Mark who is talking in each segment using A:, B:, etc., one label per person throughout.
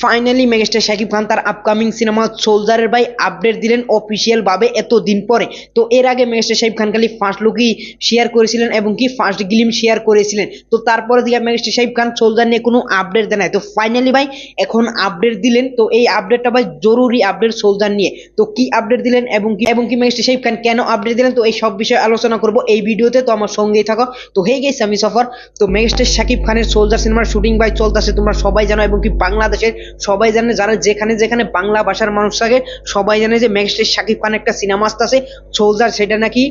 A: Finally megastar Shakib Khan তার upcoming cinema সোলজারের ভাই update দিলেন অফিসিয়াল ভাবে এত দিন পরে। তো এর আগে মেগাস্টার শাকিব খান খালি ফার্স্ট লুকই শেয়ার করেছিলেন এবং কি ফার্স্ট গিলিম শেয়ার করেছিলেন। তো তারপরে দিকে মেগাস্টার শাকিব খান সোলজার নিয়ে কোনো আপডেট দেয় নাই। তো ফাইনালি ভাই এখন আপডেট দিলেন। তো এই আপডেটটা ভাই জরুরি আপডেট সোলজার নিয়ে। তো কি আপডেট দিলেন এবং কি এবং কি মেগাস্টার শাকিব খান কেন আপডেট দিলেন? তো এই সব বিষয়ে আলোচনা করব এই ভিডিওতে। তো আমার সঙ্গেই থাকো। তো হয়ে গেছে আমি সফর। তো মেগাস্টার শাকিব খানের সোলজার সিনেমার শুটিং ভাই চলতেছে। তোমরা সবাই জানো এবং কি বাংলাদেশের সবাই জানে, যারা যেখানে যেখানে বাংলা ভাষার মানুষ থাকে, সবাই জানে যে মেগাস্টার শাকিব খান একটা সিনেমা আসতেছে। সোলজার সেটা নাকি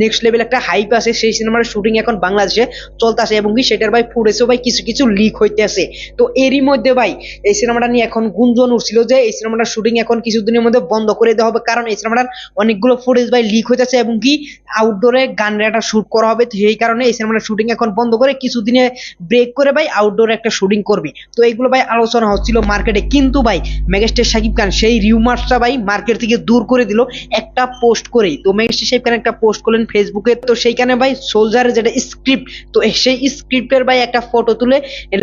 A: নেক্সট লেভেল একটা হাইপ আছে। সেই সিনেমার শুটিং এখন বাংলাদেশে চলতেছে এবং কি সেটার ভাই ফুটেজও ভাই কিছু কিছু লিক হইতে আছে তো এরই মধ্যে ভাই, এই সিনেমাটা নিয়ে এখন গুঞ্জন উঠছিল যে এই সিনেমাটার শুটিং এখন কিছুদিনের মধ্যে বন্ধ করে দেওয়া হবে। কারণ এই সিনেমাটার অনেকগুলো ফুটেজ ভাই লিক হইতেছে এবং কি আউটডোরে গানের একটা শুট করা হবে। এই কারণে এই সিনেমাটার শুটিং এখন বন্ধ করে কিছুদিনে ব্রেক করে ভাই আউটডোরে একটা শুটিং করবে। তো এইগুলো ভাই আলোচনা হচ্ছিল মার্কেটে কিন্তু ভাই মেগাস্টার শাকিব খান সেই রিউমার্সটা ভাই মার্কেট থেকে দূর করে দিল, একটা পোস্ট করেই। তো মেগাস্টার শাকিব খান একটা পোস্ট করলেন ফেসবুকে তো সেইখানে ভাই সোলজারের যেটা স্ক্রিপ্ট তো সেই স্ক্রিপ্টের ভাই একটা ফটো তুলে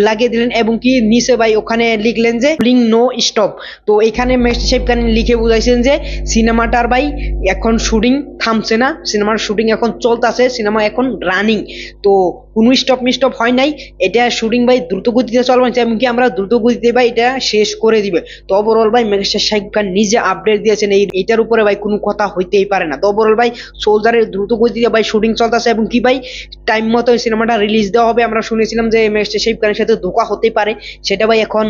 A: লাগিয়ে দিলেন এবং কি নিচে ভাই ওখানে লিখলেন যে লিং নো স্টপ তো এখানে মেগাস্টার শাকিব খান লিখে বুঝাইছেন যে, সিনেমাটার ভাই এখন শুটিং থামছে না। সিনেমার শুটিং এখন চলতেছে। সিনেমা এখন রানিং তো কোনো স্টপ মিস্টপ হয় নাই। এটা শুটিং ভাই দ্রুত গতিতে চলবে এমনকি আমরা দ্রুত গতিতে ভাই এটা শেষ করে দিবে। তো ওভারঅল ভাই মেঘেশ্বর সাহেব খান নিজে আপডেট দিয়েছেন, এই এটার উপরে ভাই কোনো কথা হইতেই পারে না। তো ওভারঅল ভাই সোলজারের দ্রুত গতিতে ভাই শুটিং চলতেছে, এবং কি ভাই টাইম মতো সিনেমাটা রিলিজ দেওয়া হবে। আমরা শুনেছিলাম যে মেঘেশ্বর সাহেব খানের সাথে ধোকা হতে পারে। সেটা ভাই এখন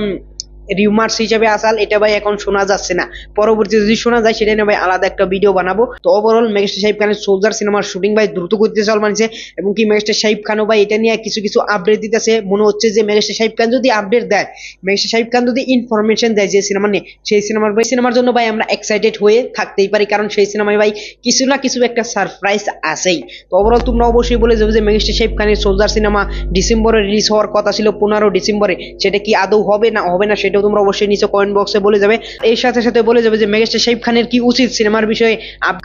A: রিউমার্স হিসেবে আসাল, এটা ভাই এখন শোনা যাচ্ছে না। পরবর্তী যদি শোনা যায়, সেটা নিয়ে ভাই আলাদা একটা ভিডিও বানাবো। তো ওভারঅল মেগাস্টার শাহিব খানের সোলজার সিনেমার শুটিং ভাই দ্রুত গতিতে চল মানছে এবং কি মেগাস্টার শাহিব খানও ভাই এটা নিয়ে কিছু কিছু আপডেট দিতেছে। মনে হচ্ছে যে মেগাস্টার শাহিব খান যদি আপডেট দেয় মেগাস্টার শাহিব খান যদি ইনফরমেশন দেয় যে সিনেমা নিয়ে, সেই সিনেমার ভাই সিনেমার জন্য ভাই আমরা এক্সাইটেড হয়ে থাকতেই পারি, কারণ সেই সিনেমায় ভাই কিছু না কিছু একটা সারপ্রাইজ আছেই। তো ওভারঅল তোমরা অবশ্যই বলে যাবে যে মেগাস্টার শাহিব খানের সোলজার সিনেমা ডিসেম্বরে রিলিজ হওয়ার কথা ছিল পনেরো ডিসেম্বরে সেটা কি আদৌ হবে না হবে না সেটাও তোমরা অবশ্যই নিচে কমেন্ট বক্সে বলে যাবে। এর সাথে সাথে বলে যাবে যে মেগাস্টার শাহিব খানের কি উচিত সিনেমার বিষয়ে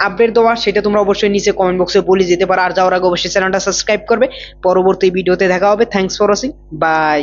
A: আপডেট দেওয়া, সেটা তোমরা অবশ্যই নিচে কমেন্ট বক্সে বলে যেতে পারো। আর যাওয়ার আগে অবশ্যই চ্যানেলটা সাবস্ক্রাইব করবে। পরবর্তী ভিডিওতে দেখা হবে। Thanks for watching by